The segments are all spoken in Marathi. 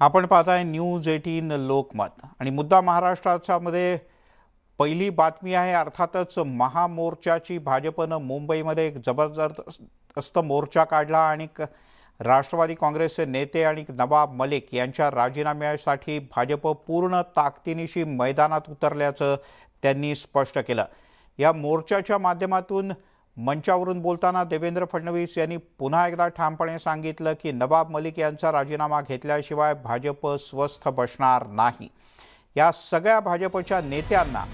आपण पाहताय न्यूज एटीन लोकमत. आणि मुद्दा महाराष्ट्राच्या मध्ये पहिली बातमी आहे अर्थातच महामोर्चाची. भाजपनं मुंबईमध्ये एक जबरदस्त मोर्चा काढला आणि क- राष्ट्रवादी काँग्रेसचे नेते आणि नवाब मलिक यांच्या राजीनाम्यासाठी भाजप पूर्ण ताकदीनिशी मैदानात उतरल्याचं त्यांनी स्पष्ट केलं. या मोर्चाच्या माध्यमातून मंचावरून बोलताना देवेंद्र फडणवीस यांनी पुन्हा एकदा ठामपणे सांगितलं की नवाब मलिक यांचा राजीनामा घेतल्याशिवाय भाजप स्वस्थ बसणार नाही. या सगळ्या भाजपच्या नेत्यांना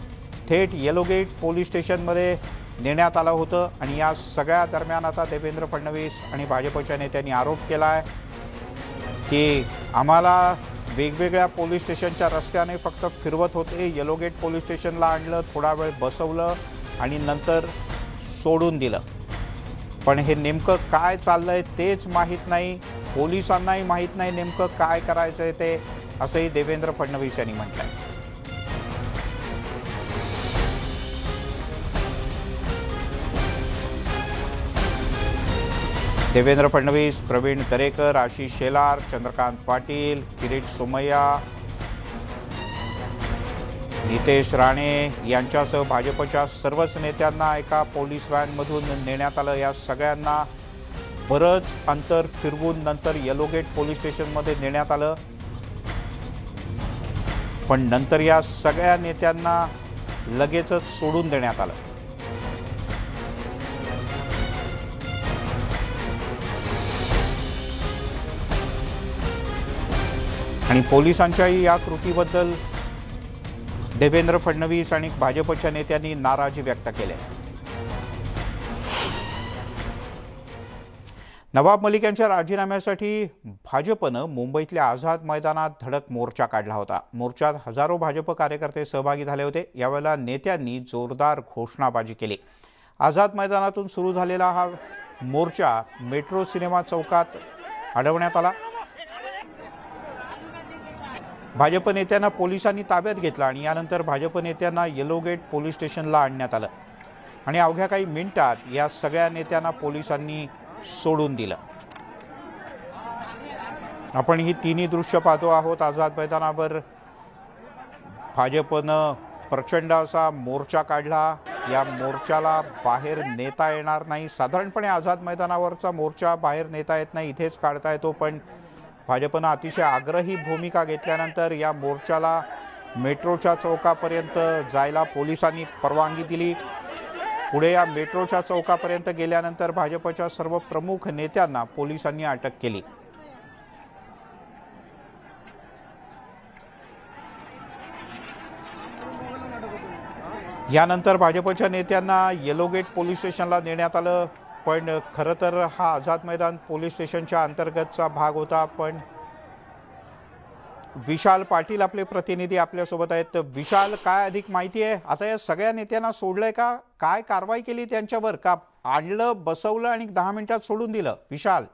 थेट येलोगेट पोलीस स्टेशनमध्ये नेण्यात आलं होतं आणि या सगळ्या दरम्यान आता देवेंद्र फडणवीस आणि भाजपच्या नेत्यांनी आरोप केला आहे की आम्हाला वेगवेगळ्या पोलीस स्टेशनच्या रस्त्याने फक्त फिरवत होते. येलोगेट पोलीस स्टेशनला आणलं थोडा वेळ बसवलं आणि नंतर सोडून दिलं. पण हे नेमकं काय चाललं आहे तेच माहीत नाही. पोलिसांनाही माहीत नाही नेमकं काय करायचं आहे ते असंही देवेंद्र फडणवीस यांनी म्हटलंय. देवेंद्र फडणवीस प्रवीण दरेकर आशिष शेलार चंद्रकांत पाटील किरीट सोमय्या नितेश राणे यांच्यासह भाजपच्या सर्वच नेत्यांना एका पोलीस व्हॅनमधून नेण्यात आलं. या सगळ्यांना बरंच अंतर फिरवून नंतर येलोगेट पोलीस स्टेशनमध्ये नेण्यात आलं. पण नंतर या सगळ्या नेत्यांना लगेचच सोडून देण्यात आलं. आणि पोलिसांच्याही या कृतीबद्दल देवेंद्र फडणवीस आणि भाजपच्या नेत्यांनी नाराजी व्यक्त केली. नवाब मलिक यांच्या राजीनाम्यासाठी भाजपनं मुंबईतल्या आझाद मैदानात धडक मोर्चा काढला होता. मोर्चात हजारो भाजप कार्यकर्ते सहभागी झाले होते. यावेळेला नेत्यांनी जोरदार घोषणाबाजी केली. आझाद मैदानातून सुरू झालेला हा मोर्चा मेट्रो सिनेमा चौकात अडवण्यात आला. भाजप नेत्यांना पोलिसांनी ताब्यात घेतलं आणि यानंतर भाजप नेत्यांना येलोगेट पोलीस स्टेशनला आणण्यात आलं. आणि अवघ्या काही मिनिटात या सगळ्या नेत्यांना पोलिसांनी सोडून दिलं. आपण ही तिन्ही दृश्य पाहतो आहोत. आझाद मैदानावर भाजपनं प्रचंड असा मोर्चा काढला. या मोर्चाला बाहेर नेता येणार नाही. साधारणपणे आझाद मैदानावरचा मोर्चा बाहेर नेता येत नाही. इथेच काढता येतो. पण भाजपनं अतिशय आग्रही भूमिका घेतल्यानंतर या मोर्चाला मेट्रोच्या चौकापर्यंत जायला पोलिसांनी परवानगी दिली. पुढे या मेट्रोच्या चौकापर्यंत गेल्यानंतर भाजपच्या सर्व प्रमुख नेत्यांना पोलिसांनी अटक केली. यानंतर भाजपच्या नेत्यांना येलोगेट पोलीस स्टेशनला नेण्यात आलं. पण खरं तर हा आझाद मैदान पोलीस स्टेशनच्या अंतर्गतचा भाग होता पण विशाल पाटील आपले प्रतिनिधी आपल्यासोबत आहेत. तर विशाल काय अधिक माहिती आहे? आता या सगळ्या नेत्यांना सोडलंय का? काय कारवाई केली त्यांच्यावर? का आणलं बसवलं आणि दहा मिनिटात सोडून दिलं? विशाल.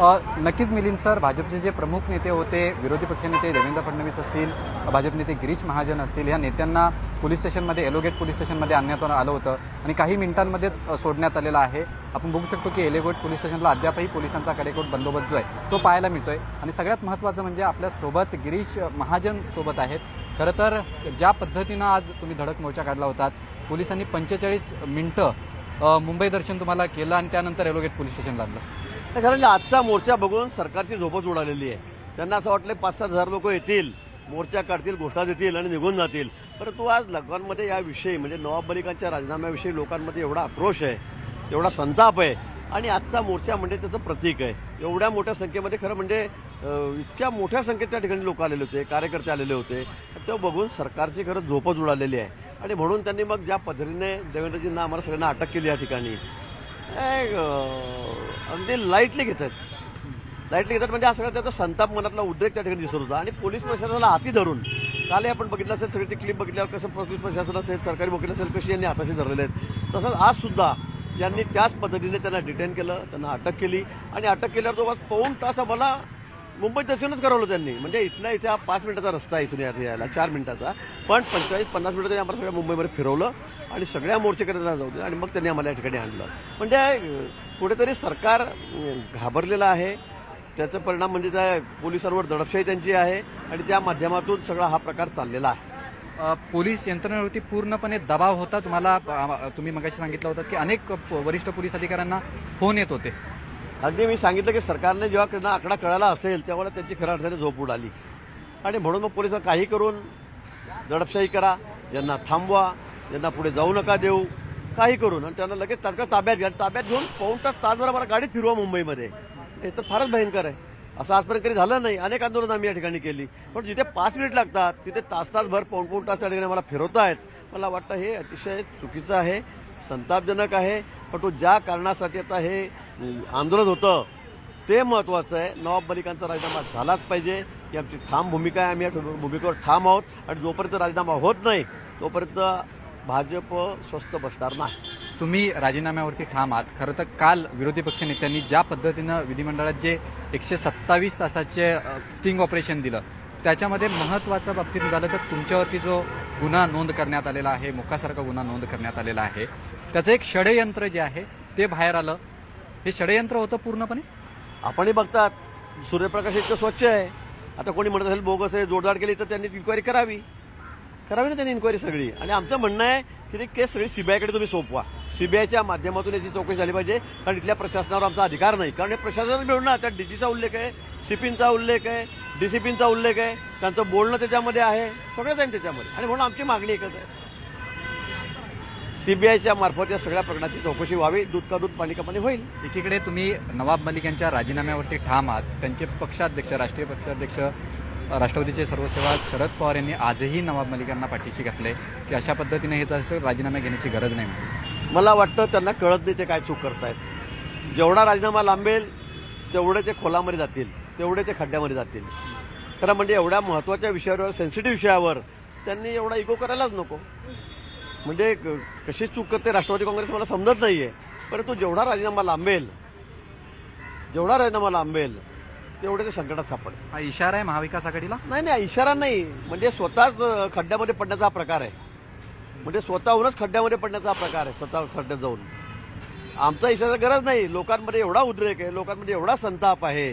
नक्कीच मिलिंद सर भाजपचे जे प्रमुख नेते होते विरोधी पक्षनेते देवेंद्र फडणवीस असतील भाजप नेते गिरीश महाजन असतील या नेत्यांना पोलीस स्टेशनमध्ये एलोगेट पोलीस स्टेशनमध्ये आणण्यात आलं होतं. आणि काही मिनिटांमध्येच सोडण्यात आलेलं आहे. आपण बघू शकतो की एलोगेट पोलीस स्टेशनला अद्यापही पोलिसांचा कडेकोट बंदोबस्त जो आहे तो पाहायला मिळतोय. आणि सगळ्यात महत्त्वाचं म्हणजे आपल्यासोबत गिरीश महाजन सोबत आहेत. खरं तर ज्या पद्धतीनं आज तुम्ही धडक मोर्चा काढला होतात पोलिसांनी पंचेचाळीस मिनटं मुंबई दर्शन तुम्हाला केलं आणि त्यानंतर एलोगेट पोलीस स्टेशनला आणलं कारण आजचा मोर्चा बघून सरकारची झोपच उडालेली आहे. त्यांना असं वाटलं पाच सात हजार लोक येतील मोर्चा काढतील घोषणा देतील आणि निघून जातील. परंतु आज लोकांमध्ये याविषयी म्हणजे नवाब मलिकांच्या राजीनाम्याविषयी लोकांमध्ये एवढा आक्रोश आहे एवढा संताप आहे आणि आजचा मोर्चा म्हणजे त्याचं प्रतीक आहे. एवढ्या मोठ्या संख्येमध्ये खरं म्हणजे इतक्या मोठ्या संख्येत त्या ठिकाणी लोक आलेले होते कार्यकर्ते आलेले होते. ते बघून सरकारची खरं झोपच उडालेली आहे. आणि म्हणून त्यांनी मग ज्या पद्धतीने देवेंद्रजींना आम्हाला सगळ्यांना अटक केली या ठिकाणी अगदी लाईटली घेत आहेत लाईटली घेतात म्हणजे हा सगळा त्याचा संताप मनातला उद्रेक त्या ठिकाणी दिसत होता. आणि पोलीस प्रशासनाला हाती धरून कालही आपण बघितलं असेल सगळी ती क्लिप बघितल्यावर कसं पोलीस प्रशासन असेल सरकारी वकील असेल कशी यांनी हाताशी धरलेले आहेत. तसंच आज सुद्धा यांनी त्याच पद्धतीने त्यांना डिटेन केलं त्यांना अटक केली. आणि अटक केल्यावर जवळपास पाऊण तास आम्हाला मुंबईत दर्शनच करवलं त्यांनी. म्हणजे इथल्या इथे हा पाच मिनिटाचा रस्ता आहे इथून यात यायला चार मिनिटाचा. पण पंचेचाळीस पन्नास मिनिटं त्यांनी आम्हाला सगळ्या मुंबईमध्ये फिरवलं आणि सगळ्या मोर्चेकऱ्यांना जाऊ दिलं आणि मग त्यांनी आम्हाला या ठिकाणी आणलं. म्हणजे कुठेतरी सरकार घाबरलेलं आहे. त्याचा परिणाम म्हणजे त्या पोलिसांवर दडपशाही त्यांची आहे आणि त्या माध्यमातून सगळा हा प्रकार चाललेला आहे. पोलीस यंत्रणेवरती पूर्णपणे दबाव होता. तुम्हाला तुम्ही मगाशी सांगितलं होतं की अनेक वरिष्ठ पोलीस अधिकाऱ्यांना फोन येत होते. अगदी मी सांगितलं की सरकारने जेव्हा त्यांना आकडा कळाला असेल तेव्हा त्यांची खऱ्या अर्थाने झोप उडाली. आणि म्हणून मग पोलीस काही करून दडपशाही करा यांना थांबवा यांना पुढे जाऊ नका देऊ काही करून. आणि त्यांना लगेच तात्काळ ताब्यात घ्या. ताब्यात घेऊन पाऊण तास तासभर आम्हाला गाडीत फिरवा मुंबईमध्ये. हे तर फारच भयंकर आहे. असं आजपर्यंत कधी झालं नाही. अनेक आंदोलन आम्ही या ठिकाणी केली. पण जिथे पाच मिनिट लागतात तिथे तास तासभर पाऊण पाऊण तास त्या ठिकाणी मला फिरवतायत. मला वाटतं हे अतिशय चुकीचं आहे. संतापजनक आहे पण तो ज्या कारणासाठी आता हे आंदोलन होतं ते महत्त्वाचं आहे. नवाब मलिकांचा राजीनामा झालाच पाहिजे. ही आमची ठाम भूमिका आहे. आम्ही या भूमिकेवर ठाम आहोत. आणि जोपर्यंत राजीनामा होत नाही तोपर्यंत भाजप स्वस्त बसणार नाही. तुम्ही राजीनाम्यावरती ठाम आहात. खरं तर काल विरोधी पक्ष नेत्यांनी ज्या पद्धतीनं विधिमंडळात जे एकशे सत्तावीस तासाचे स्टिंग ऑपरेशन दिलं त्याच्यामध्ये महत्त्वाच्या बाबतीत झालं तर तुमच्यावरती जो गुन्हा नोंद करण्यात आलेला आहे मुखासारखा गुन्हा नोंद करण्यात आलेला आहे त्याचं एक षडयंत्र जे आहे ते बाहेर आलं. हे षडयंत्र होतं पूर्णपणे? आपणही बघतात सूर्यप्रकाश इतकं स्वच्छ आहे. आता कोणी म्हणत असेल बोगस आहे जोरदार केली तर त्यांनी इन्क्वायरी करावी. करावी ना त्यांनी इन्क्वायरी सगळी. आणि आमचं म्हणणं आहे की ती केस सगळी सीबीआयकडे तुम्ही सोपवा. सीबीआयच्या माध्यमातून याची चौकशी झाली पाहिजे कारण इथल्या प्रशासनावर आमचा अधिकार नाही. कारण हे प्रशासनाचं मिळून ना त्यात डीजीचा उल्लेख आहे सीपींचा उल्लेख आहे डीसीपींचा उल्लेख आहे त्यांचं बोलणं त्याच्यामध्ये आहे सगळंच आहे त्याच्यामध्ये. आणि म्हणून आमची मागणी एकच आहे. सीबीआयच्या मार्फत या सगळ्या प्रकरणाची चौकशी व्हावी दूध का दूध पाणी का पाणी होईल. एकीकडे तुम्ही नवाब मलिक यांच्या राजीनाम्यावरती ठाम आहात त्यांचे पक्षाध्यक्ष राष्ट्रीय पक्षाध्यक्ष राष्ट्रवादीचे सर्वसेवा शरद पवार यांनी आजही नवाब मलिक यांना पाठीशी घातले की अशा पद्धतीने हे जसं राजीनामा घेण्याची गरज नाही. मला वाटतं त्यांना कळत नाही ते काय चूक करतायत. जेवढा राजीनामा लांबेल तेवढे ते खोलामध्ये जातील तेवढे ते खड्ड्यामध्ये जातील. खरं म्हणजे एवढ्या महत्त्वाच्या विषयावर सेन्सिटिव्ह विषयावर त्यांनी एवढा इगो करायलाच नको. म्हणजे कशी चूक करते राष्ट्रवादी काँग्रेस मला समजत नाही आहे परंतु जेवढा राजीनामा लांबेल जेवढा राजीनामा लांबेल तेवढे ते संकटात सापडेल हा इशारा आहे महाविकास आघाडीला? नाही नाही इशारा नाही. म्हणजे स्वतःच खड्ड्यामध्ये पडण्याचा हा प्रकार आहे. म्हणजे स्वतःहूनच खड्ड्यामध्ये पडण्याचा हा प्रकार आहे स्वतः खड्ड्यात जाऊन. आमचा इशारा गरज नाही. लोकांमध्ये एवढा उद्रेक आहे लोकांमध्ये एवढा संताप आहे.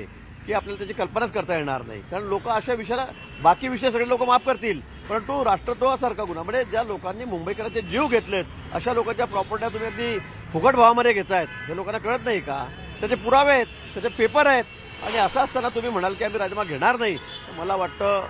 की आपल्याला त्याची कल्पनाच करता येणार नाही. कारण लोक अशा विषयाला बाकी विषय सगळे लोक माफ करतील. परंतु राष्ट्रद्रोहासारखा गुन्हा म्हणजे ज्या लोकांनी मुंबईकरांचे जीव घेतलेत अशा लोकांच्या प्रॉपर्ट्या तुम्ही अगदी फुकट भावामध्ये घेतायत. हे लोकांना कळत नाही का? त्याचे पुरावे आहेत त्याचे पेपर आहेत. आणि असं असताना तुम्ही म्हणाल की आम्ही राजीनामा घेणार नाही. मला वाटतं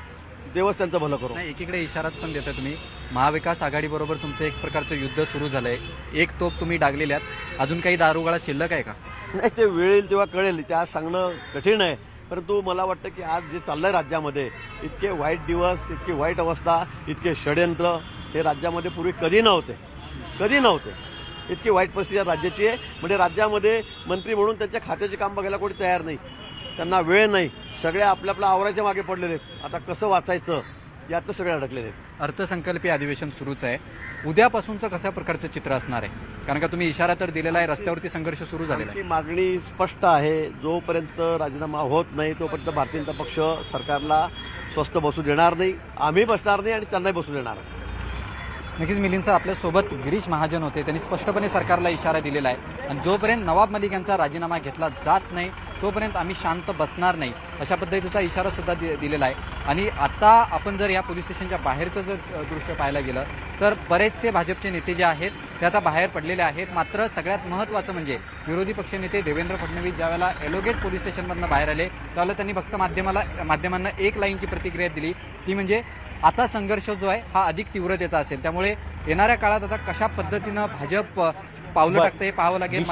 देवच त्यांचं भलं करू. नाही एकीकडे इशारात पण देता तुम्ही. महाविकास आघाडीबरोबर तुमचं एक प्रकारचं युद्ध सुरू झालंय. एक तोप तुम्ही डागलेल्यात. अजून काही दारुगाळा शिल्लक आहे का? नाही ते वेळ येईल तेव्हा कळेल ते आज सांगणं कठीण आहे. परंतु मला वाटतं की आज जे चाललंय राज्यामध्ये इतके वाईट दिवस इतकी वाईट अवस्था इतके षडयंत्र हे राज्यामध्ये पूर्वी कधी नव्हते. कधी नव्हते. इतकी वाईट परिस्थिती या राज्याची आहे. म्हणजे राज्यामध्ये मंत्री म्हणून त्यांच्या खात्याचे काम बघायला कोणी तयार नाही. त्यांना वेळ नाही. सगळे आपल्या आपल्या आवराच्या मागे पडलेले आहेत. आता कसं वाचायचं? यात सगळे अडकलेले आहेत अर्थसंकल्पीय अधिवेशन सुरूच आहे. उद्यापासूनचं कशा प्रकारचं चित्र असणार आहे? कारण का तुम्ही इशारा तर दिलेला आहे रस्त्यावरती संघर्ष सुरू झालेला आहे. आमची मागणी स्पष्ट आहे जोपर्यंत राजीनामा होत नाही तोपर्यंत भारतीय जनता पक्ष सरकारला स्वस्त बसू देणार नाही. आम्ही बसणार नाही आणि त्यांनाही बसू देणार नाही. नक्कीच मिलिंद सर आपल्यासोबत गिरीश महाजन होते. त्यांनी स्पष्टपणे सरकारला इशारा दिलेला आहे. आणि जोपर्यंत नवाब मलिक यांचा राजीनामा घेतला जात नाही तोपर्यंत आम्ही शांत बसणार नाही अशा पद्धतीचा इशारा सुद्धा दि दिलेला आहे. आणि आता आपण जर या पोलीस स्टेशनच्या बाहेरचं जर दृश्य पाहायला गेलं तर बरेचसे भाजपचे नेते जे आहेत ते आता बाहेर पडलेले आहेत. मात्र सगळ्यात महत्त्वाचं म्हणजे विरोधी पक्षनेते देवेंद्र फडणवीस ज्यावेळेला एलोगेट पोलीस स्टेशनमधनं बाहेर आले त्यावेळेला त्यांनी फक्त माध्यमाला माध्यमांना एक लाईनची प्रतिक्रिया दिली. ती म्हणजे आता संघर्ष जो आहे हा अधिक तीव्रतेचा असेल. त्यामुळे येणाऱ्या काळात आता कशा पद्धतीनं भाजप पावलं. टाकते हे पाहावं लागेल.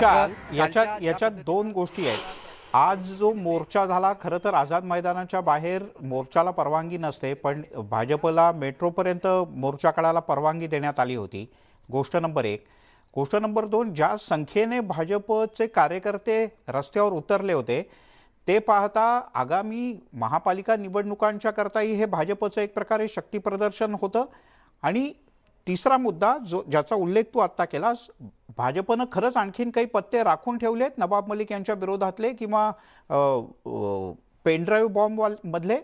याच्यात दोन गोष्टी आहेत. आज जो मोर्चा झाला खरं तर आझाद मैदानाच्या बाहेर मोर्चाला परवानगी नसते पण भाजपला मेट्रोपर्यंत मोर्चा काढायला परवानगी देण्यात आली होती. गोष्ट नंबर एक. गोष्ट नंबर दोन ज्या संख्येने भाजपचे कार्यकर्ते रस्त्यावर उतरले होते ते पाहता आगामी महापालिका निवडणुकांच्या करताही हे भाजपचं एक प्रकारे शक्तीप्रदर्शन होतं. आणि तिसरा मुद्दा जो ज्याचा उल्लेख तू आत्ता केलास भाजपनं खरंच आणखीन काही पत्ते राखून ठेवलेत नवाब मलिक यांच्या विरोधातले किंवा पेनड्राईव्ह बॉम्ब मधले?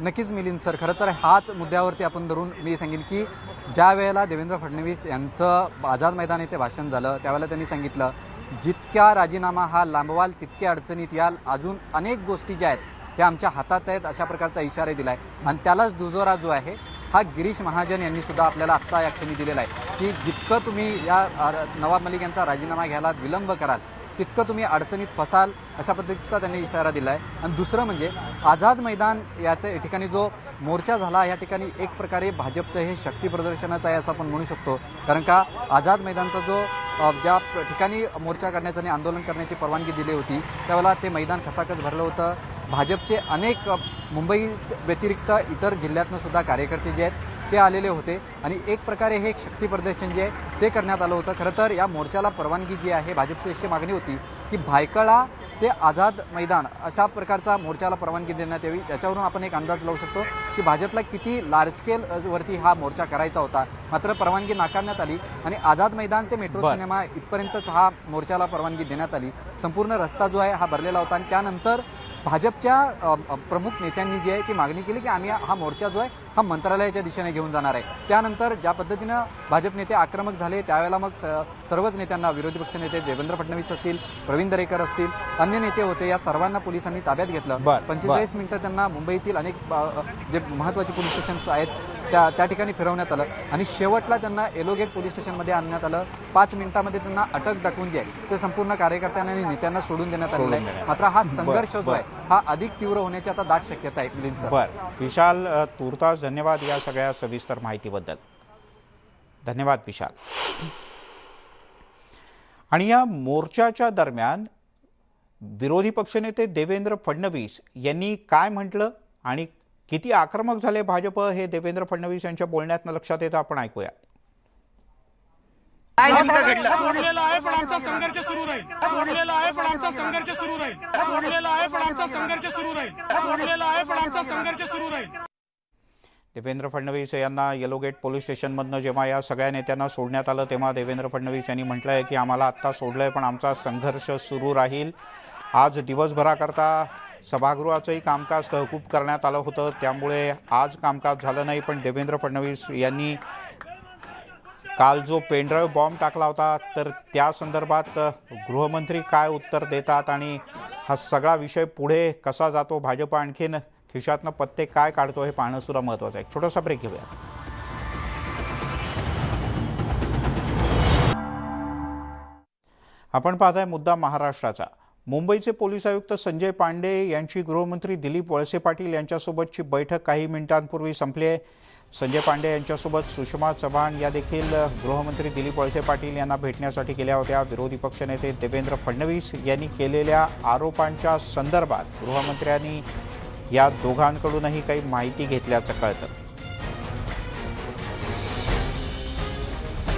नक्कीच मिलिंद सर खरं तर हाच मुद्द्यावरती आपण धरून मी सांगेन की ज्या वेळेला देवेंद्र फडणवीस यांचं आझाद मैदान येथे भाषण झालं त्यावेळेला त्यांनी सांगितलं जितक्या राजीनामा हा लांबवाल तितक्या अडचणीत याल. अजून अनेक गोष्टी ज्या आहेत त्या आमच्या हातात आहेत अशा प्रकारचा इशारा दिला आहे आणि त्यालाच दुजोरा जो आहे हा गिरीश महाजन यांनी सुद्धा आपल्याला आत्ता या क्षणी दिलेला आहे की जितकं तुम्ही या नवाब मलिक यांचा राजीनामा घ्यायला विलंब कराल तितकं तुम्ही अडचणीत फसाल अशा पद्धतीचा त्यांनी इशारा दिला आहे आणि दुसरं म्हणजे आझाद मैदान या ठिकाणी जो मोर्चा झाला या ठिकाणी एक प्रकारे भाजपचं हे शक्ती प्रदर्शनाचं आहे असं आपण म्हणू शकतो. कारण का आझाद मैदानचा जो ज्या ठिकाणी मोर्चा काढण्याचं आणि आंदोलन करण्याची परवानगी दिली होती त्यावेळेला ते मैदान खचाखच भरलं होतं. भाजपचे अनेक मुंबई व्यतिरिक्त इतर जिल्ह्यातनं सुद्धा कार्यकर्ते जे आहेत ते आलेले होते. आणि एक प्रकारे हे एक शक्ती प्रदर्शन जे आहे ते करण्यात आलं होतं. खरं तर या मोर्चाला परवानगी जी आहे भाजपची अशी मागणी होती की भायखळा ते आझाद मैदान अशा प्रकारचा मोर्चाला परवानगी देण्यात यावी. त्याच्यावरून आपण एक अंदाज लावू शकतो की भाजपला किती लार्ज स्केल वरती हा मोर्चा करायचा होता. मात्र परवानगी नाकारण्यात आली आणि आझाद मैदान ते मेट्रो. सिनेमा इथपर्यंतच हा मोर्चाला परवानगी देण्यात आली. संपूर्ण रस्ता जो आहे हा भरलेला होता. आणि त्यानंतर भाजपच्या प्रमुख नेत्यांनी जी आहे ती मागणी केली की आम्ही हा मोर्चा जो आहे हा मंत्रालयाच्या दिशेने घेऊन जाणार आहे त्यानंतर ज्या पद्धतीनं भाजप नेते आक्रमक झाले त्यावेळेला मग सर्वच नेत्यांना विरोधी पक्ष नेते देवेंद्र फडणवीस असतील प्रवीण दरेकर असतील अन्य नेते होते या सर्वांना पोलिसांनी ताब्यात घेतलं. पंचेचाळीस मिनिटं त्यांना मुंबईतील अनेक जे महत्त्वाचे पोलीस स्टेशन्स आहेत त्या त्या ठिकाणी फिरवण्यात आलं. आणि शेवटला त्यांना एलोगेट पोलीस स्टेशनमध्ये आणण्यात आलं. पाच मिनिटामध्ये त्यांना अटक दाखवून जे आहे ते संपूर्ण कार्यकर्त्यांना आणि नेत्यांना सोडून देण्यात आलेलं आहे. मात्र हा संघर्ष जो. आहे हा अधिक तीव्र होण्याची आता दाट शक्यता आहे मिलिंद बर. विशाल तुर्तास धन्यवाद या सगळ्या सविस्तर माहितीबद्दल. धन्यवाद विशाल. आणि या मोर्चाच्या दरम्यान विरोधी पक्षनेते देवेंद्र फडणवीस यांनी काय म्हटलं आणि किती आक्रमक झाले भाजप हे देवेंद्र फडणवीस यांच्या बोलण्यातनं लक्षात येतं आपण ऐकूया. सोडलेला आहे पण आमचा संघर्ष सुरू राहील. सोडलेला आहे पण आमचा संघर्ष सुरू राहील. सोडलेला आहे पण आमचा संघर्ष सुरू राहील. सोडलेला आहे पण आमचा संघर्ष सुरू राहील. देवेंद्र फडणवीस यांना येलोगेट पोलीस स्टेशनमधनं जेव्हा या सगळ्या नेत्यांना सोडण्यात आलं तेव्हा देवेंद्र फडणवीस यांनी म्हटलं आहे की आम्हाला आत्ता सोडलं आहे पण आमचा संघर्ष सुरू राहील. आज दिवसभराकरता सभागृहाचंही कामकाज तहकूब करण्यात आलं होतं. त्यामुळे आज कामकाज झालं नाही पण देवेंद्र फडणवीस यांनी काल जो पेनड्राईव्ह बॉम्ब टाकला होता तर त्या संदर्भात गृहमंत्री काय उत्तर देतात आणि हा सगळा विषय पुढे कसा जातो भाजप आणखीन खिशातनं पत्ते काय काढतो हे पाहणं सुद्धा महत्त्वाचं आहे. छोटासा ब्रेक घेऊया आपण पाहताय मुद्दा महाराष्ट्राचा. मुंबईचे पोलीस आयुक्त संजय पांडे यांची गृहमंत्री दिलीप वळसे पाटील यांच्यासोबतची बैठक काही मिनिटांपूर्वी संपली आहे. संजय पांडे यांच्यासोबत सुषमा चव्हाण या देखील गृहमंत्री दिलीप वळसे पाटील यांना भेटण्यासाठी गेल्या होत्या. विरोधी पक्षनेते देवेंद्र फडणवीस यांनी केलेल्या आरोपांच्या संदर्भात गृहमंत्र्यांनी या दोघांकडूनही काही माहिती घेतल्याचं कळतं.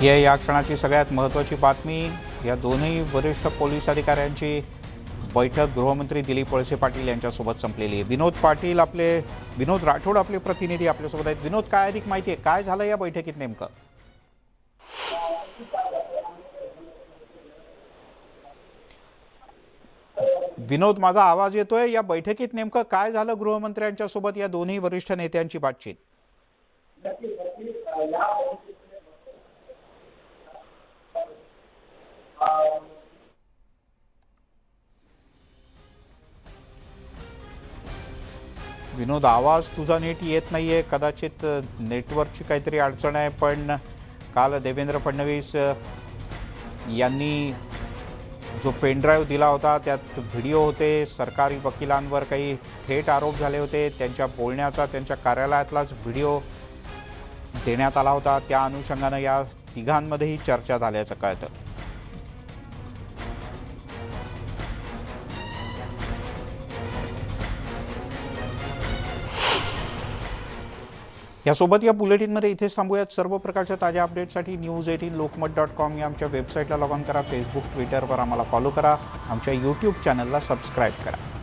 ही या क्षणाची सगळ्यात महत्त्वाची बातमी या दोन्ही वरिष्ठ पोलीस अधिकाऱ्यांची बैठक गृहमंत्री दिलीप वळसे पाटील यांच्यासोबत संपलेली आहे. विनोद पाटील आपले विनोद राठोड आपले प्रतिनिधी आपल्यासोबत आहेत. विनोद काय अधिक माहिती आहे? काय झालं या बैठकीत नेमकं? विनोद माझा आवाज येतोय? या बैठकीत नेमकं काय झालं गृहमंत्र्यांच्या सोबत या दोन्ही वरिष्ठ नेत्यांची बातचीत? विनोद आवाज तुझा नीट येत नाही आहे कदाचित नेटवर्कची काहीतरी अडचण आहे पण काल देवेंद्र फडणवीस यांनी जो पेनड्राईव्ह दिला होता त्यात व्हिडिओ होते. सरकारी वकिलांवर काही थेट आरोप झाले होते. त्यांच्या बोलण्याचा त्यांच्या कार्यालयातलाच व्हिडिओ देण्यात आला होता. त्या अनुषंगानं या तिघांमध्येही चर्चा झाल्याचं कळतं. यासोबत या बुलेटिनमध्ये इथेच थांबूयात. सर्व प्रकारच्या ताज्या अपडेटसाठी news eighteen Lokmat dot com या आमच्या वेबसाईटला लॉग ऑन करा. फेसबुक ट्विटरवर आम्हाला फॉलो करा. आमच्या यूट्यूब चॅनलला सबस्क्राईब करा.